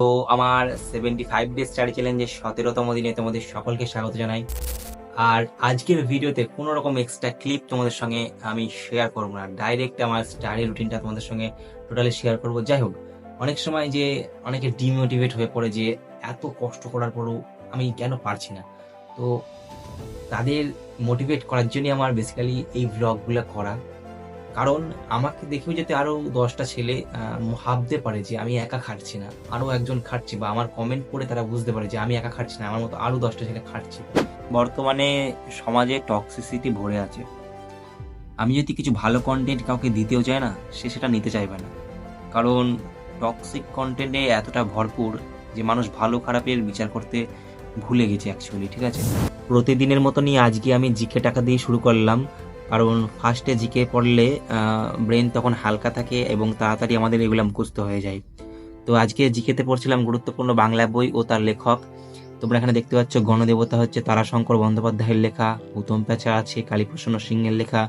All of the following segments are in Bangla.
তো আমার সেভেন্টি ফাইভ ডে স্টাডি চ্যালেঞ্জের সতেরোতম দিনে তোমাদের সকলকে স্বাগত জানাই। আর আজকের ভিডিওতে কোনো রকম এক্সট্রা ক্লিপ তোমাদের সঙ্গে আমি শেয়ার করব না। ডাইরেক্ট আমার স্টাডি রুটিনটা তোমাদের সঙ্গে টোটালি শেয়ার করব। যাই হোক, অনেক সময় যে অনেকে ডিমোটিভেট হয়ে পড়ে যে এত কষ্ট করার পরও আমি কেন পারছি না? তো তাদের মোটিভেট করার জন্যই আমার বেসিক্যালি এই ব্লগগুলো করা। কারণ আমাকে দেখেও যাতে আরও দশটা ছেলে ভাবতে পারে যে আমি একা খাটছি না, আরও একজন খাটছি বা আমার কমেন্ট পড়ে তারা বুঝতে পারে যে আমি একা খাটছি না, আমার মতো আরও দশটা ছেলে খাটছে। বর্তমানে সমাজে টক্সিসিটি ভরে আছে। আমি যদি কিছু ভালো কন্টেন্ট কাউকে দিতেও চাই না, সে সেটা নিতে চাইবে না। কারণ টক্সিক কন্টেন্টে এতটা ভরপুর যে মানুষ ভালো খারাপের বিচার করতে ভুলে গেছে অ্যাকচুয়ালি ঠিক আছে? প্রতিদিনের মতনই আজকে আমি জিকে টাকা দিয়ে শুরু করলাম। কারণ ফার্স্টে জিকে পড়লে ব্রেন তখন হালকা থাকে এবং তাড়াতাড়ি আমাদের এগুলো মুখস্থ হয়ে যায়। তো আজকে জিকেতে পড়ছিলাম গুরুত্বপূর্ণ বাংলা বই ও তার লেখক। তোমরা এখানে দেখতে পাচ্ছ গণদেবতা হচ্ছে তারাশঙ্কর বন্দ্যোপাধ্যায়ের লেখা, উত্তম প্যাচা আছে কালীপ্রসন্ন সিংহের লেখা,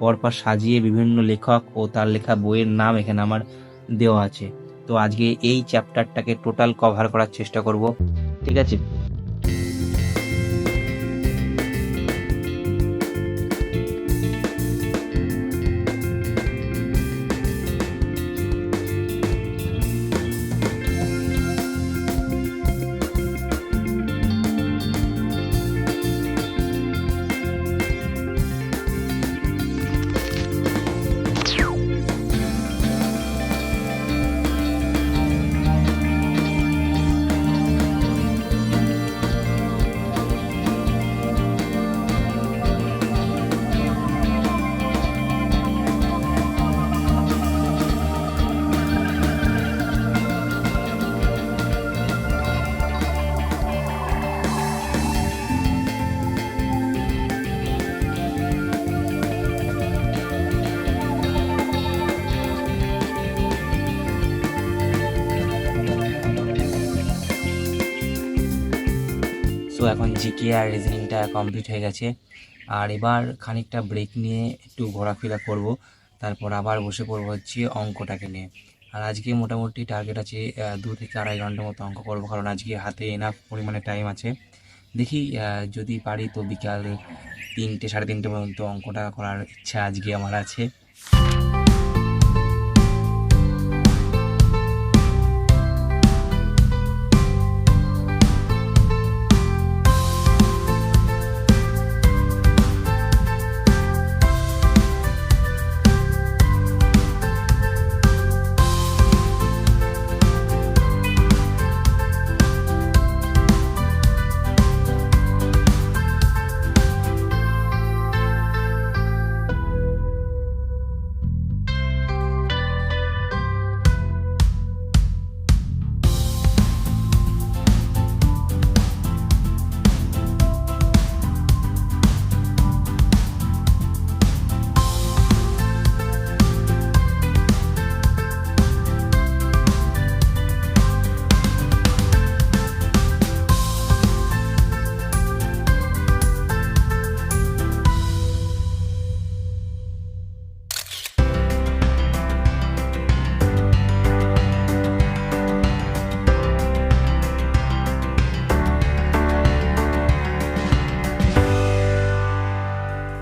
পরপর সাজিয়ে বিভিন্ন লেখক ও তার লেখা বইয়ের নাম এখানে আমার দেওয়া আছে। তো আজকে এই চ্যাপ্টারটাকে টোটাল কভার করার চেষ্টা করব। ঠিক আছে? সো এখন জিকে আর রিজনিংটা কমপ্লিট হয়ে গেছে। আর এবার খানিকটা ব্রেক নিয়ে একটু ঘোরাফেরা করব। তারপর আবার বসে পড়ব হচ্ছে অঙ্কটাকে নিয়ে। আর আজকে মোটামুটি টার্গেট আছে দু থেকে আড়াই ঘণ্টার মতো অঙ্ক করব, কারণ আজকে হাতে এনাফ পরিমাণে টাইম আছে। দেখি যদি পারি তো বিকাল তিনটে, সাড়ে তিনটে পর্যন্ত অঙ্কটা করার ইচ্ছা আজকে আমার আছে।